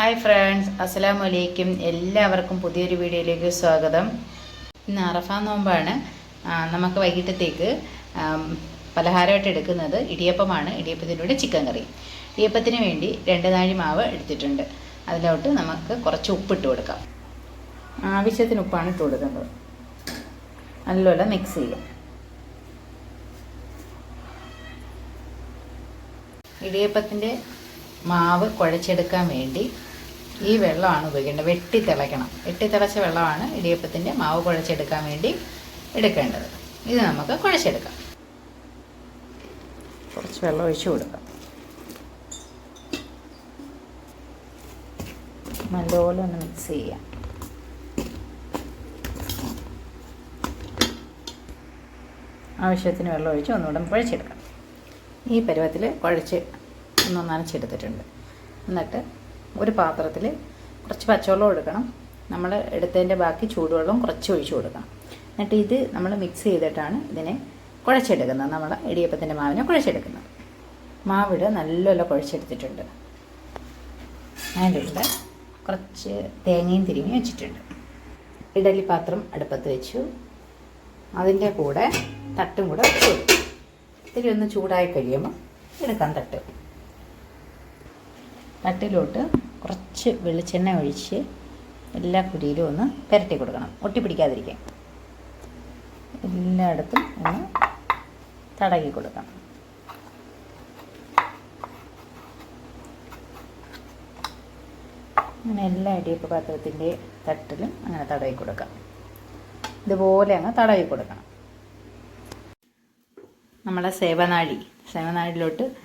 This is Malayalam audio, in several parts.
ഹായ് ഫ്രണ്ട്സ് അസ്സലാമു വലൈക്കും എല്ലാവർക്കും പുതിയൊരു വീഡിയോയിലേക്ക് സ്വാഗതം. ഇന്ന് അറഫാ നോമ്പാണ്. നമുക്ക് വൈകിട്ടത്തേക്ക് പലഹാരമായിട്ട് എടുക്കുന്നത് ഇടിയപ്പമാണ്. ഇടിയപ്പത്തിലൂടെ ചിക്കൻ കറി. ഇടിയപ്പത്തിന് വേണ്ടി രണ്ട് നാഴി മാവ് എടുത്തിട്ടുണ്ട്. അതിലോട്ട് നമുക്ക് കുറച്ച് ഉപ്പിട്ട് കൊടുക്കാം. ആവശ്യത്തിന് ഉപ്പാണ് ഇട്ട് കൊടുക്കുന്നത്. നല്ലപോലെ മിക്സ് ചെയ്യാം. ഇടിയപ്പത്തിന്റെ മാവ് കുഴച്ചെടുക്കാൻ വേണ്ടി ഈ വെള്ളമാണ് ഉപയോഗിക്കേണ്ടത്. വെട്ടി തിളയ്ക്കണം. വെട്ടി തിളച്ച വെള്ളമാണ് ഇടിയപ്പത്തിന്റെ മാവ് കുഴച്ചെടുക്കാൻ വേണ്ടി എടുക്കേണ്ടത്. ഇത് നമുക്ക് കുഴച്ചെടുക്കാം. കുറച്ച് വെള്ളം ഒഴിച്ചു കൊടുക്കാം. നല്ലപോലെ ഒന്ന് മിക്സ് ചെയ്യാം. ആവശ്യത്തിന് വെള്ളം ഒഴിച്ച് ഒന്നുകൂടെ കുഴച്ചെടുക്കാം. ഈ പരുവത്തിൽ കുഴച്ച് ഒന്ന് നനച്ചെടുത്തിട്ടുണ്ട്. എന്നിട്ട് ഒരു പാത്രത്തിൽ കുറച്ച് പച്ചവെള്ളം എടുക്കണം. നമ്മൾ എടുത്തതിന്റെ ബാക്കി ചൂടുവെള്ളം കുറച്ച് ഒഴിച്ചു കൊടുക്കണം. എന്നിട്ട് ഇത് നമ്മൾ മിക്സ് ചെയ്തിട്ടാണ് ഇതിനെ കുഴച്ചെടുക്കുന്നത്. നമ്മൾ ഇടിയപ്പത്തിന്റെ മാവിനെ കുഴച്ചെടുക്കുന്നത്. മാവിട് നല്ലപോലെ കുഴച്ചെടുത്തിട്ടുണ്ട്. അതിന്റെ കുറച്ച് തേങ്ങയും തിരിഞ്ഞ് വെച്ചിട്ടുണ്ട്. ഇഡലി പാത്രം അടുപ്പത്ത് വെച്ചു. അതിന്റെ കൂടെ തട്ടും കൂടെ വെച്ചു. ഇത്തിരി ഒന്ന് ചൂടായി കഴിയുമ്പോൾ എടുക്കാം തട്ട്. തട്ടിലോട്ട് കുറച്ച് വെളിച്ചെണ്ണ ഒഴിച്ച് എല്ലാ കുഴിയിലും ഒന്ന് പുരട്ടി കൊടുക്കണം. ഒട്ടിപ്പിടിക്കാതിരിക്കാൻ. എല്ലായിടത്തും ഒന്ന് തടകി കൊടുക്കണം. അങ്ങനെ എല്ലാ ഇടിയപ്പ പാത്രത്തിന്റെ തട്ടിലും അങ്ങനെ തടവി കൊടുക്കാം. ഇതുപോലെ അങ്ങ് തടവി കൊടുക്കണം. നമ്മളെ സേവനാഴി. സേവനാഴിയിലോട്ട്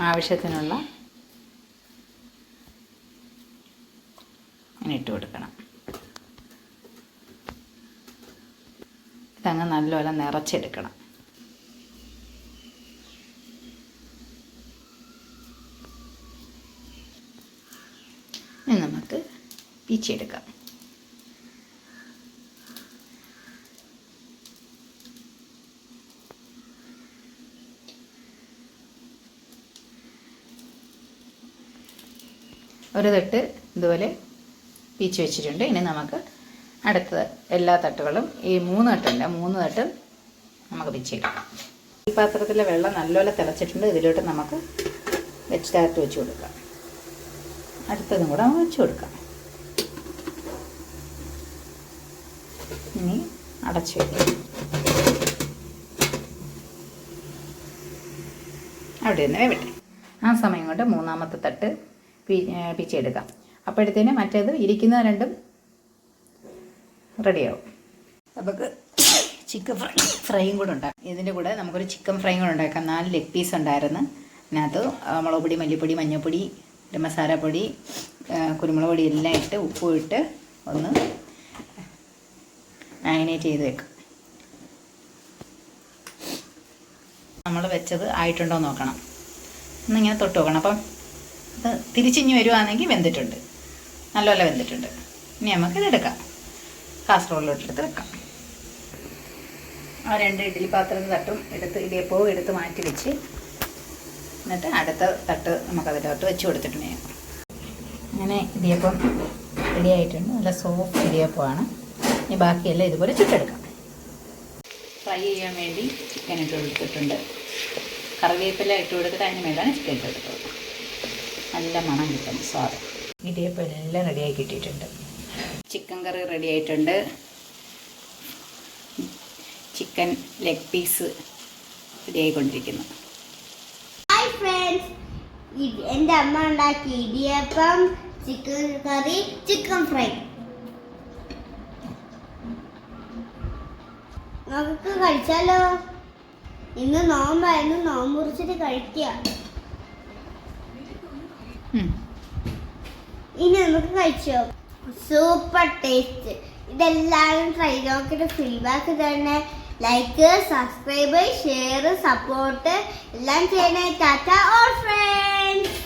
ആവശ്യത്തിനുള്ള ഇട്ട് കൊടുക്കണം ഇതങ്ങ് നല്ലപോലെ നിറച്ചെടുക്കണം. നമുക്ക് പീച്ചെടുക്കാം ഒരു തട്ട് ഇതുപോലെ പീച്ച് വെച്ചിട്ടുണ്ട്. ഇനി നമുക്ക് അടുത്ത എല്ലാ തട്ടുകളും ഈ മൂന്ന് തട്ടുണ്ട്. മൂന്ന് തട്ട് നമുക്ക് പിച്ചിടാം ഈ പാത്രത്തിലെ വെള്ളം നല്ലപോലെ തിളച്ചിട്ടുണ്ട്. ഇതിലോട്ട് നമുക്ക് വെച്ച് താഴ്ത്ത് വെച്ച് കൊടുക്കാം. അടുത്തതും കൂടെ നമുക്ക് വെച്ച് കൊടുക്കാം. ഇനി അടച്ചു വയ്ക്കാം അവിടെ നിന്ന് വേവട്ടെ. ആ സമയം കൊണ്ട് മൂന്നാമത്തെ തട്ട് പിച്ചെടുക്കാം അപ്പോഴത്തേന് മറ്റേത് ഇരിക്കുന്ന രണ്ടും റെഡിയാവും. നമുക്ക് ചിക്കൻ ഫ്രൈ ഫ്രൈയും കൂടെ ഉണ്ടാക്കാം. ഇതിന്റെ കൂടെ നമുക്കൊരു ചിക്കൻ ഫ്രൈയും കൂടെ ഉണ്ടാക്കാം. നാല് ലെഗ് പീസ് ഉണ്ടായിരുന്നു. അതിനകത്ത് മുളക് പൊടി മല്ലിപ്പൊടി മഞ്ഞൾപ്പൊടി ഒരു മസാലപ്പൊടി കുരുമുളക് പൊടി എല്ലാം ഇട്ട് ഉപ്പും ഇട്ട് ഒന്ന് മാരിനേറ്റ് ചെയ്ത് വെക്കും നമ്മൾ വെച്ചത് ആയിട്ടുണ്ടോ നോക്കണം. ഒന്നിങ്ങനെ തൊട്ട് നോക്കണം. അപ്പം അത് തിരിച്ചിഞ്ഞ് വരുവാണെങ്കിൽ വെന്തിട്ടുണ്ട്. നല്ലപോലെ വെന്തിട്ടുണ്ട്. ഇനി നമുക്ക് ഇതെടുക്കാം കാസറോളിലോട്ടെടുത്ത് വെക്കാം. ആ രണ്ട് ഇഡ്ഡലി പാത്രം തട്ടും എടുത്ത് ഇടിയപ്പവും എടുത്ത് മാറ്റി വെച്ച് എന്നിട്ട് അടുത്ത തട്ട് നമുക്കതിലോട്ട് വെച്ച് കൊടുത്തിട്ടുണ്ട് അങ്ങനെ ഇടിയപ്പം റെഡി ആയിട്ടുണ്ട്. നല്ല സോഫ്റ്റ് ഇടിയപ്പമാണ്. ഇനി ബാക്കിയെല്ലാം ഇതുപോലെ ചുട്ടെടുക്കാം. ഫ്രൈ ചെയ്യാൻ വേണ്ടി ചിക്കൻ ഇട്ട് കൊടുത്തിട്ടുണ്ട്. കറിവേപ്പില ഇട്ട് കൊടുത്തിട്ട് അതിന് വേണ്ടിയാണ് ചിക്കൻ ഇട്ട് കൊടുത്തത്. നല്ല മണം കിട്ടും സ്വാദ്. ഇടിയപ്പം എല്ലാം റെഡിയായി കിട്ടിയിട്ടുണ്ട്. ചിക്കൻ കറി റെഡി ആയിട്ടുണ്ട്. ചിക്കൻ ലെഗ് പീസ് റെഡി ആയിക്കൊണ്ടിരിക്കുന്നു. ഹായ് ഫ്രണ്ട്സ് എന്റെ അമ്മ ഉണ്ടാക്കി idiyappam chicken curry chicken fry നമുക്ക് കഴിച്ചാലോ? ഇന്ന് നോമ്പായിരുന്നു നോമ്പ് കുറിച്ചിട്ട് കഴിക്കുക. ഇനി നമുക്ക് കഴിച്ചോ? സൂപ്പർ ടേസ്റ്റ് ഇതെല്ലാവരും ട്രൈ നോക്കിയിട്ട് ഫീഡ്ബാക്ക് തന്നെ ലൈക്ക് സബ്സ്ക്രൈബ് ഷെയർ സപ്പോർട്ട് എല്ലാം ചെയ്യണേ. Tata all friends